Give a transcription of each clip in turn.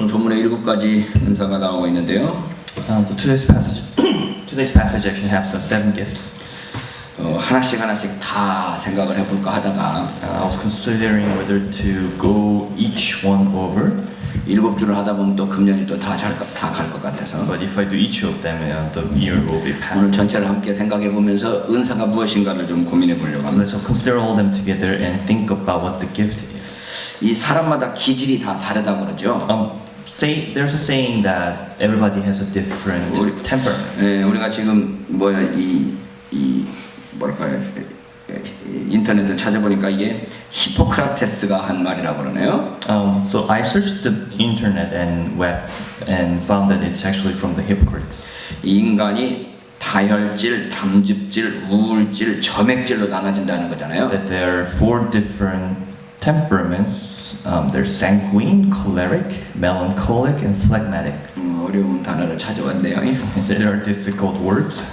오늘 본문에 일곱 가지 은사가 나오고 있는데요. Um, the today's passage, today's passage actually has uh, seven gifts. 어, 하나씩 하나씩 다 생각을 해볼까 하다가 Uh, I was considering whether to go each one over, 일곱 줄을 하다 보면 또 금년이 또다다갈 것 같아서 but if I do each of them, uh, the year will be 오늘 passed. 전체를 함께 생각해 보면서 은사가 무엇인가를 좀 고민해 보려고 So 합니다. let's consider all them together and think about what the gift is. 이 사람마다 기질이 다 다르다 그러죠. Um, say there's a saying that everybody has a different 우리- temperament. 네, 우리가 지금 뭐야 이, 이 뭐랄까요 이 인터넷을 찾아보니까 이게 히포크라테스가 한 말이라고 그러네요. Um, so I searched the internet and web and found that it's actually from the Hippocrates. 이 인간이 다혈질, 담즙질, 우울질, 점액질로 나눠진다는 거잖아요. that there are four different temperaments. Um, there's sanguine, choleric, melancholic, and phlegmatic. 음, 어려운 단어를 찾아왔네요. There are difficult words.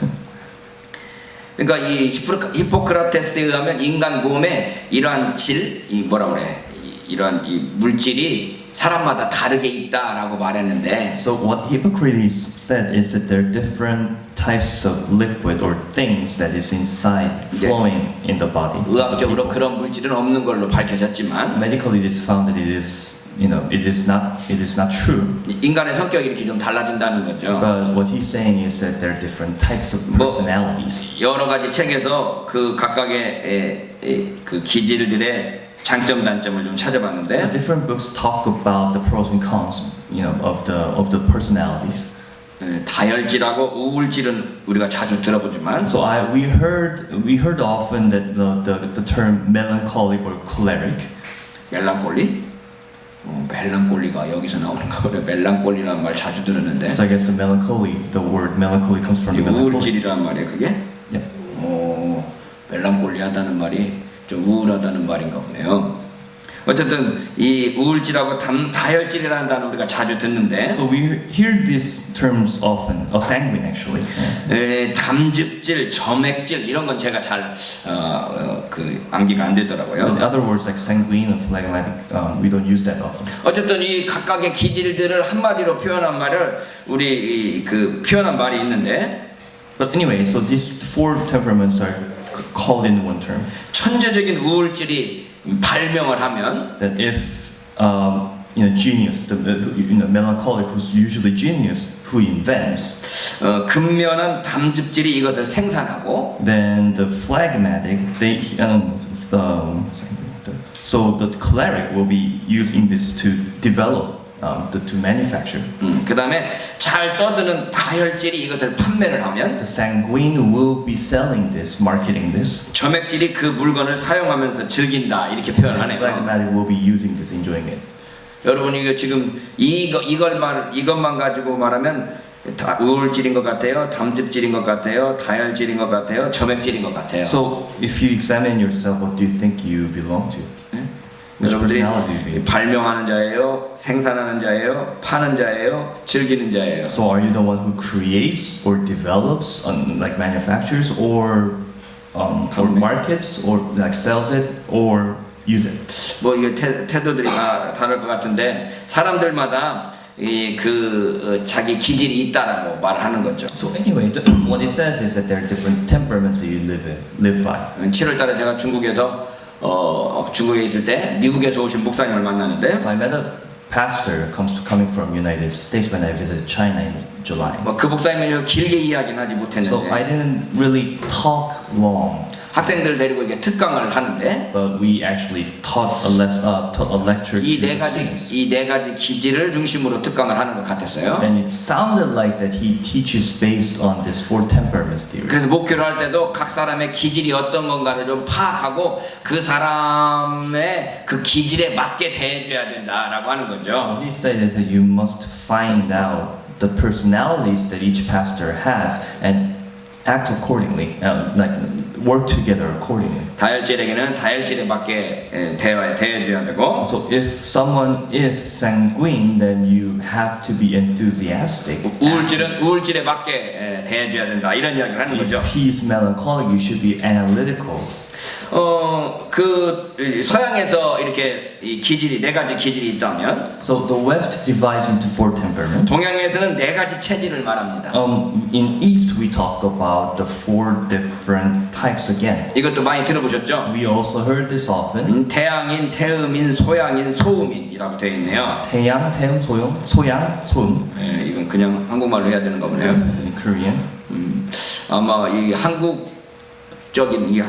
그러니까 이 히포크라- 히포크라테스에 의하면 인간 몸에 이러한 질, 이 뭐라 그래, 이- 이러한 이 물질이 사람마다 다르게 있다라고 말했는데 So what Hippocrates said is that there are different types of liquid or things that is inside flowing in the body. 의학적으로. 그런 물질은 없는 걸로 밝혀졌지만 Medically, it is found that it is, you know, it is not, it is not true. 인간의 성격이 이렇게 좀 달라진다는 거죠. But what he's saying is that there are different types of 뭐- personalities. 여러 가지 책에서 그 각각의 에, 에, 그 기질들의 장점 단점을 좀 So 찾아봤는데 different books talk about the pros and cons, you know, of the of the personalities. 에, 다혈질하고 우울질은 우리가 자주 들어보지만 So I we heard we heard often that the the, the term melancholic or choleric. 멜랑콜리 어, 멜랑콜리가 여기서 나오는 거래 멜랑콜리라는 말 자주 들었는데 So I guess the melancholy, the word melancholy comes from 이 the melancholy. 우울질이라는 말이에요 그게 Yeah. 어, 멜랑콜리하다는 말이 좀 우울하다는 말인가 보네요 어쨌든 이 우울질하고 담, 다혈질이라는 단어 우리가 자주 듣는데 So we hear these terms often, or sanguine actually. 에, 담즙질, 점액질 이런 건 제가 잘 어, 어, 그 암기가 안 되더라고요. But other words like sanguine and phlegmatic, um, we don't use that often. 어쨌든 이 각각의 기질들을 한마디로 표현한 말을 우리 이, 그 표현한 말이 있는데 But anyway, so these four temperaments are called in one term. 천재적인 우울질이 발명을 하면 that if um, you know genius, the, the you know melancholic who's usually genius who invents, 어, 근면한 담즙질이 이것을 생산하고 then the phlegmatic they um, um, so the choleric will be using this to develop um, the, to manufacture. 음, 그 다음에 잘 떠드는 다혈질이 이것을 판매를 하면 The sanguine will be selling this, marketing this. 점액질이 그 물건을 사용하면서 즐긴다 이렇게 The 표현하네요. phlegmatic will be using this, enjoying it. 여러분 이거 지금 이거 이걸만 이것만 가지고 말하면 다 우울질인 것 같아요, 담즙질인 것 같아요, 다혈질인 것 같아요, 점액질인 것 같아요. So if you examine yourself, what do you think you belong to? 여러분들이? 발명하는 자예요, 생산하는 자예요, 파는 자예요, 즐기는 자예요. So are you the one who creates or develops, um, like manufactures, or um, or markets, or like sells it, or use it? 뭐 이게 태, 태도들이 다 다를 것 같은데 사람들마다 이그 자기 기질이 있다라고 말하는 거죠. So anyway, what it says is that there are different temperaments that you live in, live by. 7월달에 제가 중국에서 어, 중국에 있을 때 미국에서 오신 목사님을 만나는데 So I met a pastor comes coming from United States when I visited China in July. 뭐그 목사님은 길게 이야기는 하지 So I 못했는데 didn't really talk long, 학생들 데리고 이게 특강을 하는데 but we actually taught a less uh, taught a lecture. 이 to 네 the 가지 students. 이 네 가지 기질을 중심으로 특강을 하는 것 같았어요. And it sounded like that he teaches based on this four temperaments theory. 그래서 목표를 할 때도 각 사람의 기질이 어떤 건가를 좀 파악하고 그 사람의 그 기질에 맞게 대해줘야 된다라고 하는 거죠. What he said is that you must find out the personalities that each pastor has and act accordingly, uh, like work together accordingly. 다혈질에게는 다혈질에 맞게 예, 대해 대해줘야 되고 So if someone is sanguine, then you have to be enthusiastic. 우울질은 우울질에 맞게 예, 대해줘야 된다 이런 이야기를 하는 거죠. If he's melancholic, you should be analytical. 어 그 서양에서 이렇게 이 기질이 네 가지 기질이 있다면 So the West divides into four temperaments. 동양에서는 네 가지 체질을 말합니다. Um, in East, we talk about the four different types again. 이것도 많이 들어보셨죠? We also heard this often. 음, 태양인, 태음인, 소양인, 소음인이라고 되어 있네요. 태양, 태음, 소용, 소양, 소음 예, 이건 그냥 한국말로 해야 되는 거 보네요. in Korean. 음, 아마 이 한국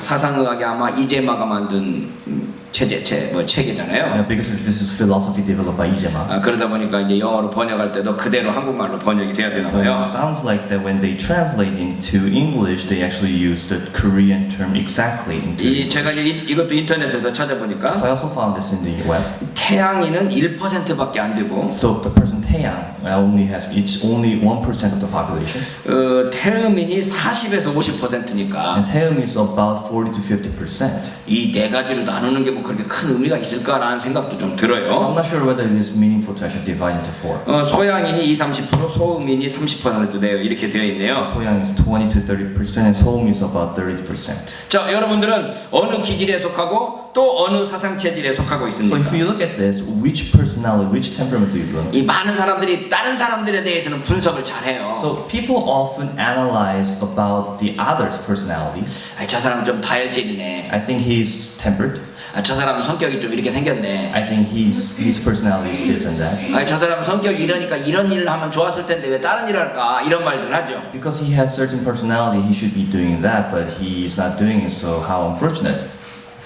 사상의학이 아마 이재마가 만든 음, 체제, 체, 뭐 체계잖아요. Yeah, because this is philosophy developed by Ijema. 아, 그러다 보니까 이제 영어로 번역할 때도 그대로 한국말로 번역이 돼야 되나 So it 봐요. sounds like that when they translate into English, they actually use the Korean term exactly into 이 제가 English. 이, 이것도 인터넷에서 So 찾아보니까 I also found this in the web. 태양인은 1%밖에 안 되고 So the person Taeyang only has it's only one percent of the population, 어, 태음인이 40에서 50%니까 and Taeum is about forty to fifty percent. 이 네 가지로 나누는 게뭐 그렇게 큰 의미가 있을까라는 생각도 좀 So I'm 들어요. not sure whether it is meaningful to actually divide into four. 어, 소양인이 20, 30%, 소음인이 30% 돼요. 이렇게 되어 있네요. Soyang is twenty to thirty percent, and Soum is about thirty percent. 자, 여러분들은 어느 기질에 속하고 또 어느 사상 체질에 속하고 So if 있습니까? you look at this, which personality, which temperament do you belong to? 이 많은 사람들이 다른 사람들에 대해서는 분석을 잘해요. So people often analyze about the others' personalities. 아, 저 사람 좀 다혈질이네. I think he's tempered. 아, 저 사람 성격이 좀 이렇게 생겼네. I think he's his personality is this and that. 아, 저 사람 성격이 이러니까 이런 일을 하면 좋았을 텐데 왜 다른 일을 할까? 이런 말들 하죠. Because he has certain personality, he should be doing that, but he is not doing it. So how unfortunate.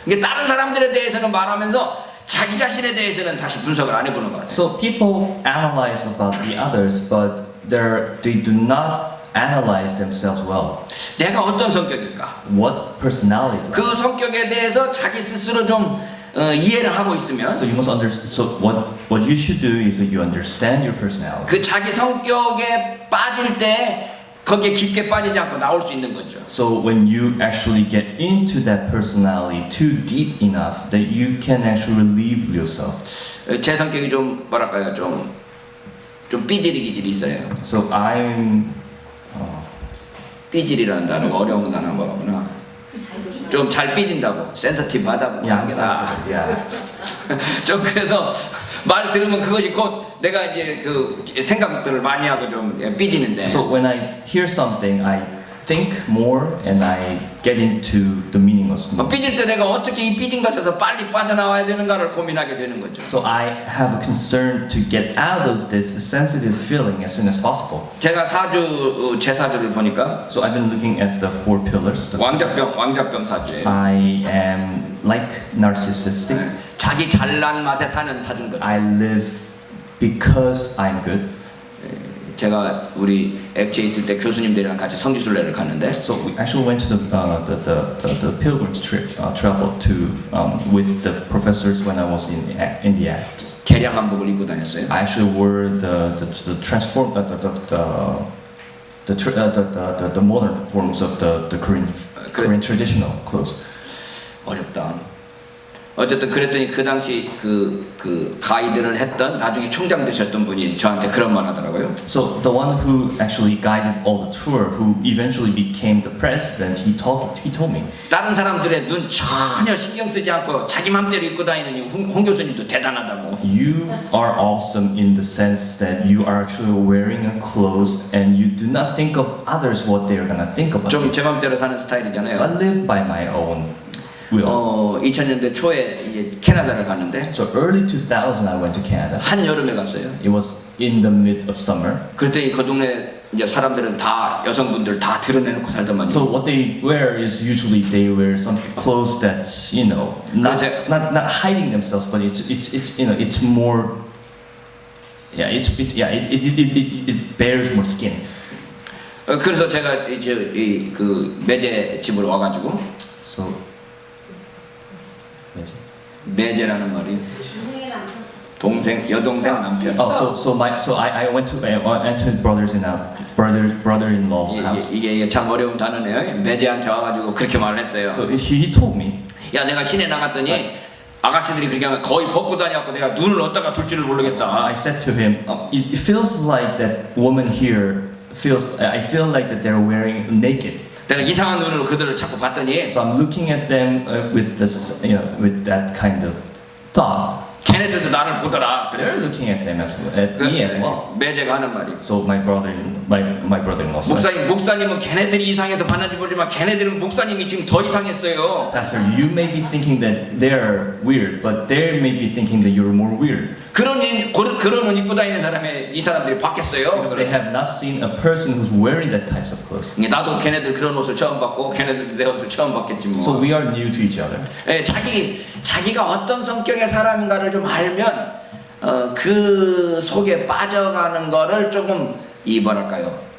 이게 다른 사람들에 대해서는 말하면서 자기 자신에 대해서는 다시 분석을 안 해보는 것 같아요. So people analyze about the others, but they do not analyze themselves well. 내가 어떤 성격일까? What personality? Do I 그 성격에 대해서 자기 스스로 좀 어, 이해를 하고 있으면 So you must under. So what what you should do is that you understand your personality. 그 자기 성격에 빠질 때 거기에 깊게 빠지지 않고 나올 수 있는 거죠. So when you actually get into that personality too deep enough, that you can actually relieve yourself. 어, 제 성격이 좀 뭐랄까요 좀 좀 삐지리 기질이 있어요. So I'm. Uh, 삐질이라는 단어가 어려운 단어인 거구나. 좀 잘 삐진다고 센서티브하다고. Yeah. 좀 그래서 말 들으면 그것이 곧 내가 이제 그 생각들을 많이 하고 좀 삐지는데 So when I hear something, I think more and I get into the meaning of 어, something. 삐질 때 내가 어떻게 이 삐진 것에서 빨리 빠져나와야 되는가를 고민하게 되는 거죠. So I have a concern to get out of this sensitive feeling as soon as possible. 제가 사주 어, 제 사주를 보니까 So I've been looking at the four pillars. The- 왕자병 왕자병 사주예요. I am like narcissistic. 네. 자기 잘난 맛에 사는 사주인 거죠. I live because I'm good. 제가 우리 액체 있을 때 교수님들이랑 같이 성지순례를 갔는데 So we actually went to the uh, the, the, the, the pilgrimage trip, uh, travel to um, with the professors when I was in in the Acts. 개량 한복을 입고 다녔어요. I actually wore the the, the transform uh, the the the the, uh, the, the, the, the modern forms of the, the Korean 그래. Korean traditional clothes. 어렵다. 어쨌든 그랬더니 그 당시 그, 그 가이드를 했던 나중에 총장 되셨던 분이 저한테 그런 말 하더라고요. So the one who actually guided all the tour, who eventually became the president, he told he told me. 다른 사람들의 눈 전혀 신경 쓰지 않고 자기 맘대로 입고 다니는 이 홍, 홍 교수님도 대단하다고. You are awesome in the sense that you are actually wearing a clothes and you do not think of others what they are gonna think about. 좀제 맘대로 사는 So 스타일이잖아요. I live by my own will. 어, 2000년대 초에 이제 캐나다를 갔는데 So early 2000, I went to Canada. 한 여름에 갔어요. It was in the mid of summer. 그랬더니 그 동네 이제 사람들은 다 여성분들 다 드러내놓고 살더만요. So what they wear is usually they wear some clothes that's you know not 그래서- not, not hiding themselves, but it's it's it's you know it's more. Yeah, it's, it's yeah it, it, it, it, it bears more skin. 어, 그래서 제가 이제 이 그 매제 집으로 와가지고 So. 뭐지? 매제라는 말이 동생 여동생 남편. Oh, so so my so I, I went to I went to brothers in a brother brother-in-law's 이게, house. 이게, 이게 참 어려운 단어네요. 매제한테 와가지고 그렇게 말을 했어요. So he, told me. 야 내가 시내 나갔더니 아가씨들이 그렇게 하면 거의 벗고 다녀갖고 내가 눈을 어디다가 둘 줄을 모르겠다. I said to him, um, it feels like that woman here feels. I feel like that they're wearing naked. 내가 이상한 눈으로 그들을 자꾸 봤더니 So I'm looking at them uh, with this, you know, with that kind of thought. 걔네들도 나를 보더라. They're 그래. looking at them as well, at 그 me as well. 매제가 하는 말이. So my brother, my my brother-in-law said, 목사님, 목사님은 걔네들이 이상해서 봤는지 모르지만 걔네들은 목사님이 지금 더 이상했어요. Pastor, you may be thinking that they're weird, but they may be thinking that you're more weird 그런 인- 그런 그런 옷 입고 다니는 사람의 이 사람들이 봤겠어요. because they have not seen a person who's wearing that types of clothes. 이게 나도 걔네들 그런 옷을 처음 봤고 걔네들도 내 옷을 처음 봤겠지 뭐. So we are new to each other. 예, 자기 자기가 어떤 성격의 사람인가를 좀 알면 어, 그 속에 빠져가는 거를 조금 이 뭐랄까요 어,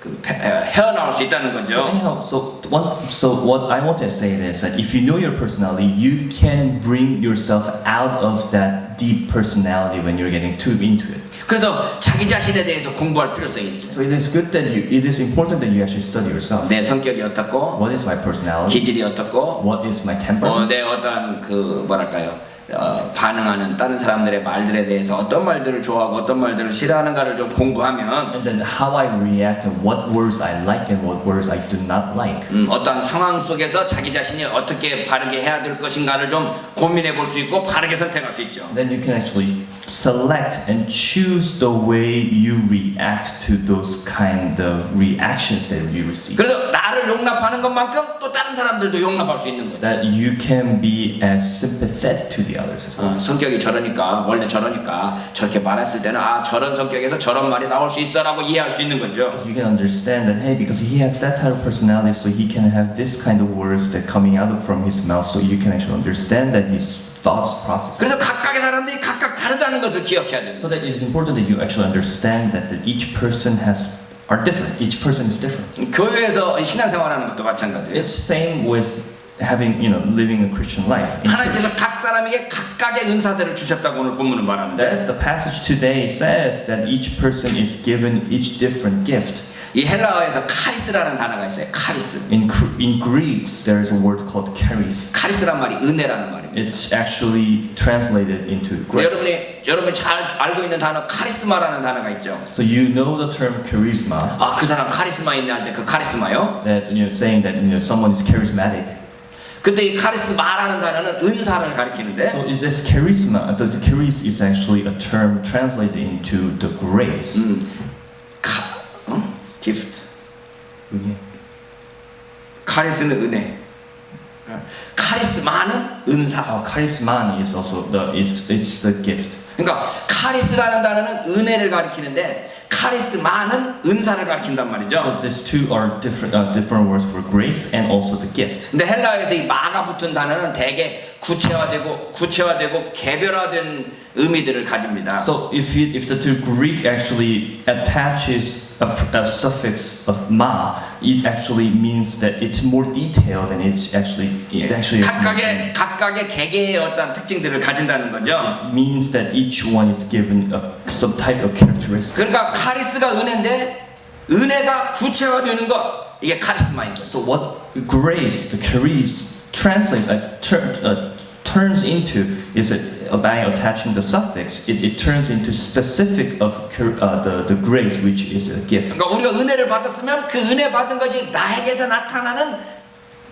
그 배- 에, 헤어나올 수 있다는 So 거죠. anyhow, so one, so what I want to say is that if you know your personality, you can bring yourself out of that deep personality when you're getting too into it. 그래서 자기 자신에 대해서 공부할 필요성이 있어요. So it is good that you, it is important that you actually study yourself. 내 성격이 어떻고 What is my personality? 기질이 어떻고 What is my 어, temperament? 내 어떤 그 뭐랄까요 어, 반응하는 다른 사람들의 말들에 대해서 어떤 말들을 좋아하고 어떤 말들을 싫어하는가를 좀 공부하면 And then how I react and what words I like and what words I do not like. 음, 어떤 상황 속에서 자기 자신이 어떻게 바르게 해야 될 것인가를 좀 고민해 볼 수 있고 바르게 선택할 수 있죠. Then you can actually select and choose the way you react to those kind of reactions that you receive. 그래서 나를 용납하는 것만큼 또 다른 사람들도 용납할 수 있는 거죠. That you can be as sympathetic to the others as well. 어, 성격이 저러니까 원래 저러니까 저렇게 말했을 때는 아 저런 성격에서 저런 말이 나올 수 있어라고 이해할 수 있는 거죠. You can understand that hey, because he has that type of personality, so he can have this kind of words that coming out from his mouth, so you can actually understand that his thoughts process. 그래서 각각의 사람들이 각각 다르다는 것을 기억해야 되는 So 거죠. that it is important that you actually understand that, that each person has are different. Each person is different. 교회에서 신앙생활하는 것도 마찬가지예요. It's same with having you know living a Christian life. in church. 하나님께서 각 사람에게 각각의 은사들을 주셨다고 오늘 본문은 말하는데 That the passage today says that each person is given each different gift. 이 헬라어에서 카리스라는 단어가 있어요. 카리스. In Gr- in Greeks, there is a word called charis. 카리스란 말이 은혜라는 말이에요. It's actually translated into grace. 여러분이 여러분이 잘 알고 있는 단어 카리스마라는 단어가 있죠. So you know the term charisma. 아 그 사람 카리스마 있네 할 때 그 카리스마요. That you know, saying that you know someone is charismatic. 근데 이 카리스마라는 단어는 은사를 가리키는데 So it- this charisma, the, the charis is actually a term translated into the grace. 음, 카, 어? 기프트. 카리스는 은혜. 카리스마는 은사. Oh, charisman is also the it's it's the gift. 그러니까 카리스라는 단어는 은혜를 가리키는데 카리스마는 은사를 가리킨단 말이죠. So these two are different uh, different words for grace and also the gift. 근데 헬라어에서 이 마가 붙은 단어는 대개 구체화되고 구체화되고 개별화된 의미들을 가집니다. So if you, if the two Greek actually attaches a, a suffix of ma, it actually means that it's more detailed and it's actually it actually 각각의 각각의 개개의 어떤 특징들을 가진다는 거죠. means that each one is given a, some type of characteristic. 그러니까 카리스가 은혜인데 은혜가 구체화되는 것 이게 카리스마인 거죠. So what grace, the charis, translates, uh, tur- uh, turns into is that uh, by attaching the suffix, it, it turns into specific of char- uh, the, the grace, which is a gift. 그러니까 우리가 은혜를 받았으면 그 은혜 받은 것이 나에게서 나타나는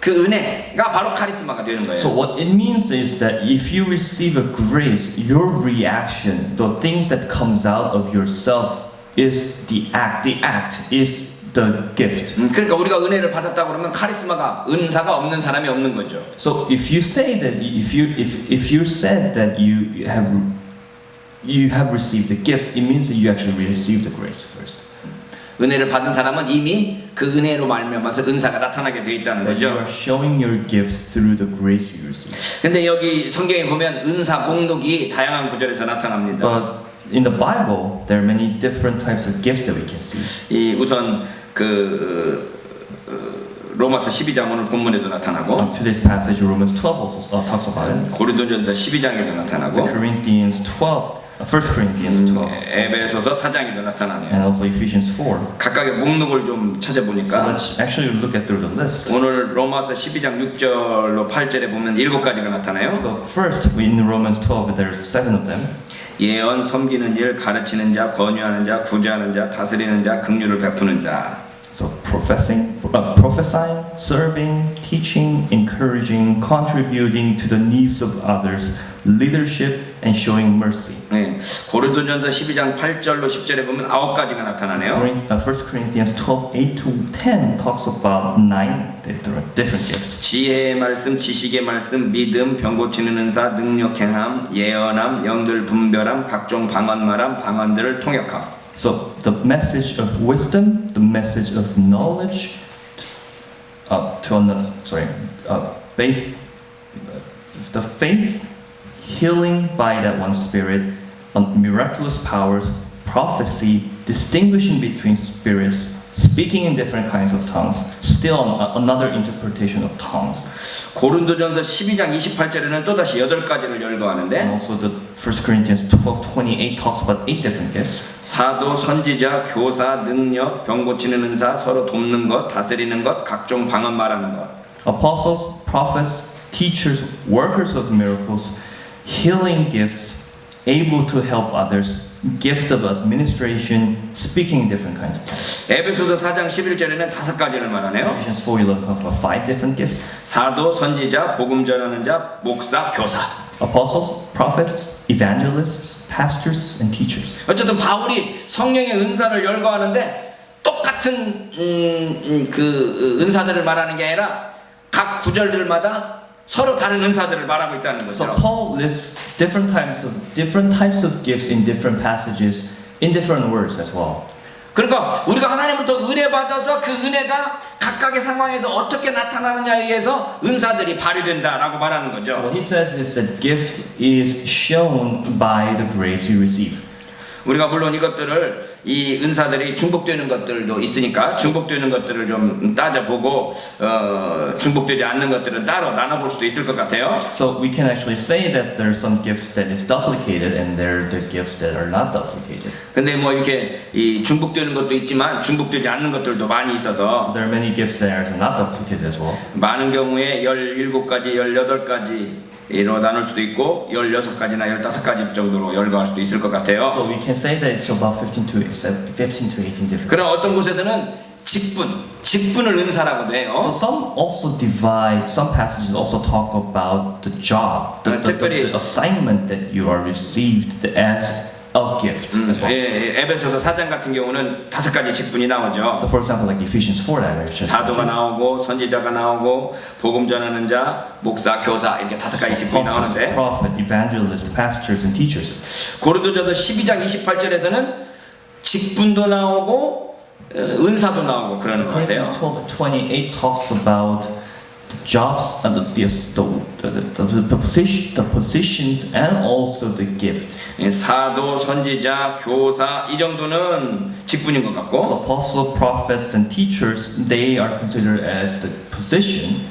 그 은혜가 바로 카리스마가 되는 거예요. So what it means is that if you receive a grace, your reaction, the things that comes out of yourself is the act. The act is the gift. 음, 그러니까 우리가 은혜를 받았다고 그러면 카리스마가 은사가 없는 사람이 없는 거죠. So if you say that if you if if you said that you have you have received the gift, it means that you actually received the grace first. 은혜를 받은 사람은 이미 그 은혜로 말미암아서 은사가 나타나게 돼 있다는 That you 거죠. are showing your gift through the grace you receive. 근데 여기 성경에 보면 은사 목록이 다양한 구절에서 나타납니다. But in the Bible, there are many different types of gifts that we can see. 이 우선 그 어, 로마서 12장 오늘 본문에도 나타나고 Um, today's passage, Romans 12 also uh, talks about it. 고린도전서 12장에도 The 나타나고 Corinthians 12, uh, 1 Corinthians 12, 에베소서 4장에도 나타나네요. and also Ephesians 4. 각각의 목록을 좀 So 찾아보니까 let's actually look at through the list. 오늘 로마서 12장 6절로 8절에 보면 일곱 가지가 나타나요. So first, in Romans 12, there's seven of them. 예언, 섬기는 일, 가르치는 자, 권유하는 자, 구제하는 자, 다스리는 자, 긍휼을 베푸는 자. Professing, uh, prophesying, serving, teaching, encouraging, contributing to the needs of others, leadership, and showing mercy. 네. 고린도전서 12장 8절로 10절에 보면 아홉 가지가 나타나네요. Corin- uh, 1 Corinthians 12, 8 to 10 talks about nine different, different gifts. 지혜의 말씀, 지식의 말씀, 믿음, 병 고치는 은사, 능력 행함, 예언함, 영들 분별함, 각종 방언 말함, 방언들을 통역함. So the message of wisdom, the message of knowledge, uh, to another, sorry, uh, faith, the faith, healing by that one spirit, um, miraculous powers, prophecy, distinguishing between spirits, speaking in different kinds of tongues, still an- another interpretation of tongues. 고린도전서 12장 28절에는 또 다시 여덟 가지를 And 열거하는데 also the 1 Corinthians 12, 28 talks about eight different gifts. 사도, 선지자, 교사, 능력, 병 고치는 은사, 서로 돕는 것, 다스리는 것, 각종 방언 말하는 것. apostles, prophets, teachers, workers of miracles, healing gifts, able to help others, gift of administration, speaking in different kinds of tongues. 에베소서 4장 11절에는 다섯 가지를 말하네요. Ephesians 4:11 talks about five different gifts: 사도, 선지자, 복음 전하는 자, 목사, 교사. apostles, prophets, evangelists, pastors, and teachers. 어쨌든 바울이 성령의 은사를 열거하는데 똑같은 음, 음, 그 은사들을 말하는 게 아니라 각 구절들마다 서로 다른 은사들을 말하고 있다는 So 거죠. Paul lists different types of different types of gifts in different passages in different words as well. 그러니까 우리가 하나님부터 은혜 받아서 그 은혜가 각각의 상황에서 어떻게 나타나느냐에 의해서 은사들이 발휘된다라고 말하는 So 거죠. what he says is that gift is shown by the grace you receive. 우리가 물론 이것들을 이 은사들이 중복되는 것들도 있으니까 중복되는 것들을 좀 따져보고 어, 중복되지 않는 것들은 따로 나눠볼 수도 있을 것 같아요. So we can actually say that there are some gifts that is duplicated and there are the gifts that are not duplicated. 근데 뭐 이렇게 이 중복되는 것도 있지만 중복되지 않는 것들도 많이 So 있어서 there are many gifts that are not duplicated as well. 많은 경우에 17가지, 18가지 로 나눌 수도 있고 16가지나 15가지 정도로 열거할 수도 있을 것 같아요. So we can say that it's about 15 to 15 to 18 different. 그럼 어떤 곳에서는 직분, 직분을 은사라고도 So 해요. some also divide. Some passages also talk about the job, the, Uh, the, the, the assignment that you are received as a gift 음, as well. 예, 예, 에베소서 4장 같은 경우는 다섯 가지 직분이 나오죠. So for example, like Ephesians 4 that I just 사도가 mentioned. 나오고 선지자가 나오고 복음 전하는 자, 목사, 교사 이렇게 다섯 가지 직분이 Apostles, 나오는데 prophet, evangelist, pastors, and teachers. 고린도전서 12장 28절에서는 직분도 나오고 어, 은사도 나오고 그러는 것 같아요. Corinthians 12 28 talks about jobs and the, the, the, the, the, the, position, the positions and also the gift. 예, 사도, 선지자, 교사 이 정도는 직분인 것 So 같고 apostle, prophets, and teachers, they are considered as the position.